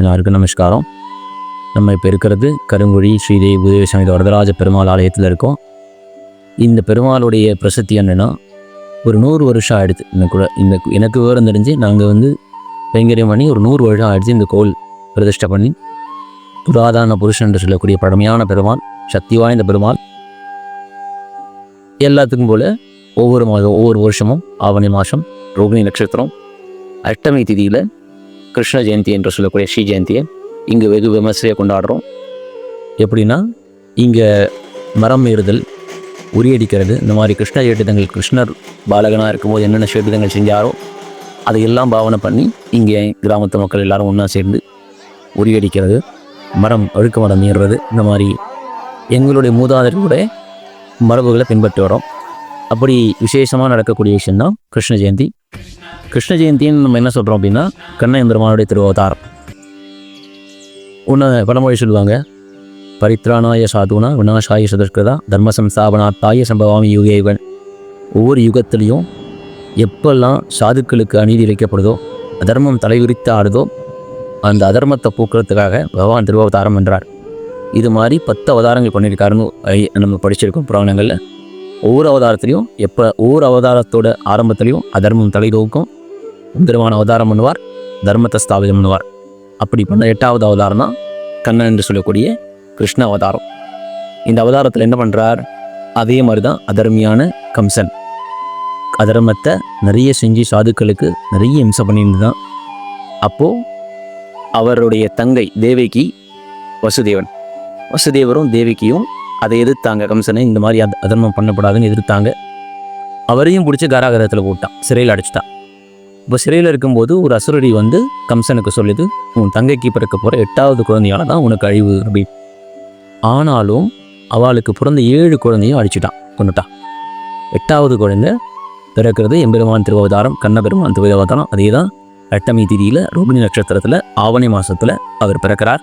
எல்லாருக்கும் நமஸ்காரம். நம்ம இப்போ இருக்கிறது கருங்குழி ஸ்ரீதேவி உதவி சமேத வரதராஜ பெருமாள் ஆலயத்தில் இருக்கோம். இந்த பெருமாளுடைய பிரசித்தி என்னென்னா ஒரு நூறு வருஷம் ஆகிடுது இந்த கூட இந்த எனக்கு விவரம் தெரிஞ்சு நாங்கள் வந்து கைங்கரியம் பண்ணி ஒரு நூறு வருஷம் ஆகிடுச்சு இந்த கோவில் பிரதிஷ்டை பண்ணி. புராதான புருஷன் என்று சொல்லக்கூடிய பழமையான பெருமாள் சக்தி வாய்ந்த பெருமாள். எல்லாத்துக்கும் போல் ஒவ்வொரு மாதம் ஒவ்வொரு வருஷமும் ஆவணி மாதம் ரோகிணி நட்சத்திரம் அஷ்டமி திதியில் கிருஷ்ண ஜெயந்தி என்று சொல்லக்கூடிய ஸ்ரீ ஜெயந்தியை இங்கே வெகு விமர்சையாக கொண்டாடுறோம். எப்படின்னா இங்கே மரம் ஏறுதல் உரியடிக்கிறது இந்த மாதிரி கிருஷ்ண சேட்டிதங்கள் கிருஷ்ணர் பாலகனாக இருக்கும்போது என்னென்ன சேட்டிதங்கள் செஞ்சாரோ அதையெல்லாம் பாவனை பண்ணி இங்கே கிராமத்து மக்கள் எல்லாரும் ஒன்றா சேர்ந்து உரியடிக்கிறது மரம் அழுக்க மரம் ஏறுறது இந்த மாதிரி எங்களுடைய மூதாதையர்களுடைய மரபுகளை பின்பற்றி வரோம் அப்படி விசேஷமாக நடக்கக்கூடிய விஷயம்தான் கிருஷ்ண ஜெயந்தி. கிருஷ்ண ஜெயந்தின்னு நம்ம என்ன சொல்கிறோம் அப்படின்னா கண்ணயந்திரமானுடைய பெருமானுடைய திருவதாரம் ஒன்று பழமொழி சொல்லுவாங்க பரித்ராணாய சாதுனா விநாசாய சதுஷ்கிருதா தர்ம சம்ஸ்தாபனாத்தாய சம்பவாமி யுகேவன் ஒவ்வொரு யுகத்திலையும் எப்பெல்லாம் சாதுக்களுக்கு அநீதி இழைக்கப்படுதோ அதர்மம் தலைவிரித்து ஆடுதோ அந்த அதர்மத்தை போக்குறதுக்காக பகவான் திருவாவதாரம் என்றார். இது மாதிரி பத்து அவதாரங்கள் பண்ணியிருக்காருன்னு நம்ம படிச்சிருக்கோம் புராணங்களில். ஒவ்வொரு அவதாரத்துலேயும் எப்போ ஒவ்வொரு அவதாரத்தோட ஆரம்பத்துலேயும் அதர்மம் தலை தூக்கும் அவதாரம் பண்ணுவார் தர்மத்தை ஸ்தாபிதம் பண்ணுவார். அப்படி பண்ண எட்டாவது அவதாரம் தான் கண்ணன் என்று சொல்லக்கூடிய கிருஷ்ண அவதாரம். இந்த அவதாரத்தில் என்ன பண்ணுறார் அதே மாதிரி தான் அதர்மியான கம்சன். அதர்மத்தை நிறைய செஞ்சு சாதுக்களுக்கு நிறைய இம்சை பண்ணியிருந்து தான் அப்போது அவருடைய தங்கை தேவகி வசுதேவன். வசுதேவரும் தேவகியும் அதை எதிர்த்தாங்க. கம்சனை இந்த மாதிரி அதர்மம் பண்ணக்கூடாதுன்னு எதிர்த்தாங்க. அவரையும் பிடிச்சி காராகரத்தில் போட்டான். சிறையில் அடைச்சிட்டான். இப்போ சிறையில் இருக்கும்போது ஒரு அசுரடி வந்து கம்சனுக்கு சொல்லுது உன் தங்கைக்கு பிறக்க போகிற எட்டாவது குழந்தையால தான் உனக்கு அழிவு அப்படி. ஆனாலும் அவளுக்கு பிறந்த ஏழு குழந்தையும் அழிச்சிட்டான் கொண்டுட்டான் எட்டாவது குழந்தை பிறக்கிறது எம்பெருமான் திருவாவதாரம் கண்ணபெருமான் திருவாவதாரம் அதே தான் அட்டமி திதியில் ரோகிணி நட்சத்திரத்தில் ஆவணி மாதத்தில் அவர் பிறக்கிறார்.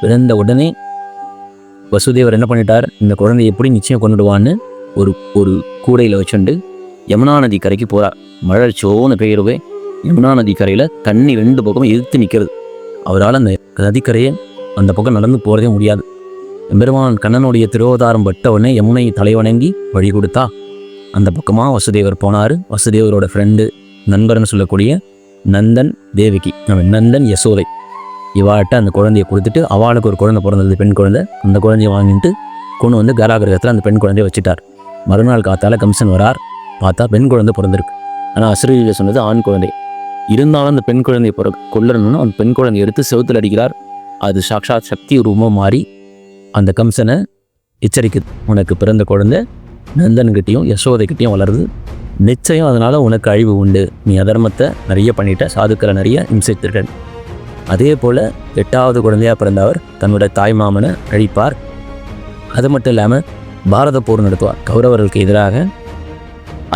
பிறந்த உடனே வசுதேவர் என்ன பண்ணிட்டார் இந்த குழந்தையை எப்படி நிச்சயம் கொண்டுடுவான்னு ஒரு ஒரு கூடையில் வச்சுண்டு யமுனா நதி கரைக்கு போகிறார் மழை சோன்னு பெய்யறவே யமுனா நதி கரையில் தண்ணி ரெண்டு பக்கமும் எதிர்த்து நிற்கிறது அவரால் அந்த நதிக்கரையை அந்த பக்கம் நடந்து போகிறதே முடியாது. எம்பெருமான் கண்ணனுடைய திருவதாரம் பட்ட உடனே யமுனை தலைவணங்கி வழி கொடுத்தா அந்த பக்கமாக வசுதேவர் போனார். வசுதேவரோட ஃப்ரெண்டு நண்பர்னு சொல்லக்கூடிய நந்தன் தேவிக்கு நம்ம நந்தன் யசோதை. இவாட்ட அந்த குழந்தைய கொடுத்துட்டு அவளுக்கு ஒரு குழந்தை பிறந்தது பெண் குழந்தை. அந்த குழந்தைய வாங்கிட்டு கொண்டு வந்து கராகிரகத்தில் அந்த பெண் குழந்தைய வச்சுட்டார். மறுநாள் காத்தால கம்சன் வரார். பார்த்தா பெண் குழந்தை பிறந்திருக்கு. ஆனால் அசுரீல சொன்னது ஆண் குழந்தை. இருந்தாலும் அந்த பெண் குழந்தையை பிற கொல்லணும்னு அந்த பெண் குழந்தையை எடுத்து செவத்தில் அடிக்கிறார். அது சாக்ஷாத் சக்தி ரூபமாக மாறி அந்த கம்சனை எச்சரிக்குது உனக்கு பிறந்த குழந்தை நந்தன்கிட்டையும் யசோதைக்கிட்டையும் வளருது. நிச்சயம் அதனால் உனக்கு அழிவு உண்டு. நீ அதர்மத்தை நிறைய பண்ணிட்ட சாதுக்களை நிறைய இம்சித்திருக்க அதே போல் எட்டாவது குழந்தையாக பிறந்தவர் தன்னோட தாய் மாமனை அழிப்பார். அது மட்டும் இல்லாமல் பாரத போர் நடத்துவார். கௌரவர்களுக்கு எதிராக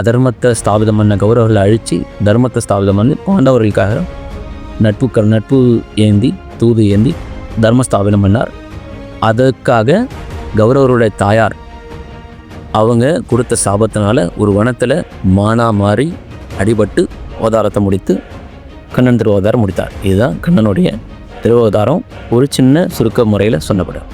அதர்மத்தை ஸ்தாபிதம் பண்ண கௌரவர்களை அழித்து தர்மத்தை ஸ்தாபிதம் பண்ணி பாண்டவர்களுக்காக நட்பு க நட்பு ஏந்தி தூது ஏந்தி தர்ம ஸ்தாபனம் பண்ணார். அதற்காக கௌரவருடைய தாயார் அவங்க கொடுத்த சாபத்தினால ஒரு வனத்தில் மானா மாறி அடிபட்டு அவதாரத்தை முடித்து கண்ணன் திருவதாரம் முடித்தார். இதுதான் கண்ணனுடைய திருவதாரம். ஒரு சின்ன சுருக்க முறையில் சொன்னப்படும்